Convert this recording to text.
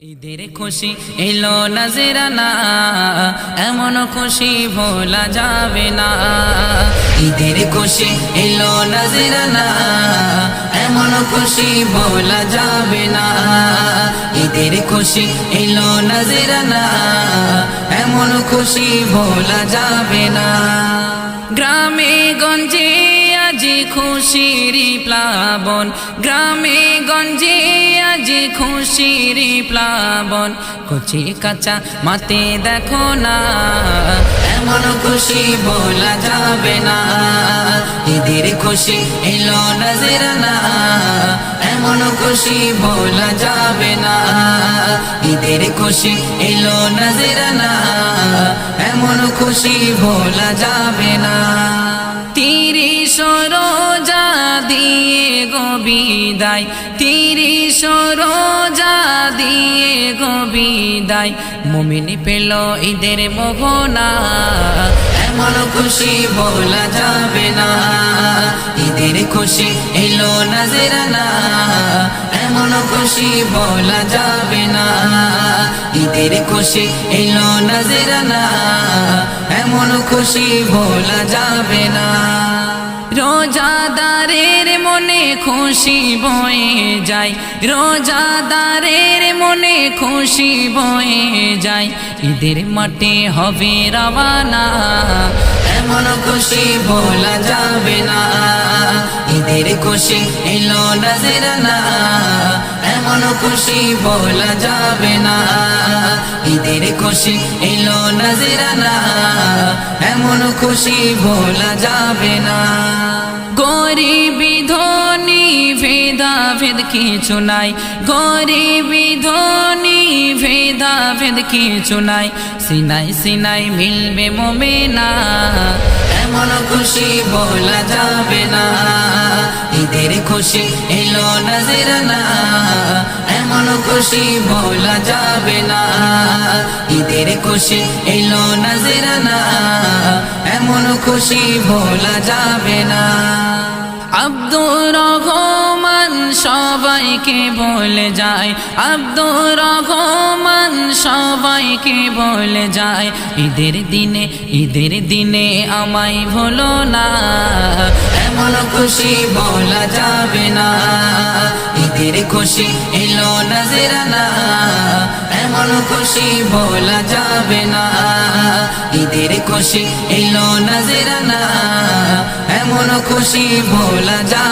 ঈদের খুশি এলো নাজেরানা এমন খুশি ভোলা যাবে না। ঈদের খুশি এলো নাজেরানা এমন খুশি ভোলা যাবে না। ঈদের খুশি এলো নাজেরানা এমন খুশি ভোলা যাবে না। গ্রামে গঞ্জে আজি খুশির প্লাবন, গ্রামে গঞ্জে আজি খুশির প্লাবন, কচি কাঁচা মাতে দেখো না। এমন খুশি বলা যাবে না। ঈদের খুশি এলো নজরানা এমন খুশি বলা যাবে না। ঈদের খুশি এলো নজরানা এমন খুশি ভোলা যাবে না। তিরিশ রোজা দিয়ে গো বিদায়। তিরিশ রোজা দিয়ে গো বিদায়। মুমিনি পেল ঈদের মোহনা। এমন খুশি বলা যাবে না। ঈদের খুশি এলো নজরানা এমন খুশি বলা যাবে না। ঈদের খুশি এলো নজরানা এমন খুশি ভোলা যাবে না। রোজাদারের মনে খুশি বয়ে যায়। রোজাদারের মনে খুশি বয়ে যায়। ঈদের মাঠে হবে রওয়ানা, এমন খুশি ভোলা যাবে না। ঈদের খুশি এলো নজরানা এমন খুশি ভোলা যাবে না। ঈদের খুশি এলো নজরানা এমন খুশি ভোলা যাবে না। গরিবি ধনী ভেদা ভেদ কিছু নাই। গরিবি ধনী ভেদা ভেদ কিছু নাই। সিনাই সিনাই মিলবে মোমেনা, এমন খুশি বলা যাবে না। ঈদের খুশি এলো নজরানা এমন খুশি বলা যাবে না। ঈদের খুশি এলো নজরানা এমন খুশি ভোলা যাবে না। আব্দুর রহমান সবাইকে বলে যায়। আব্দুর রহমান সবাইকে বলে যায়। ঈদের দিনে ঈদের দিনে আমায় ভুলো না। এমন খুশি বলা যাবে না। ঈদের খুশি এলো নজরানা এমন খুশি বলা যাবে না। ঈদের খুশি এলো নজরানা এমন খুশি ভোলা না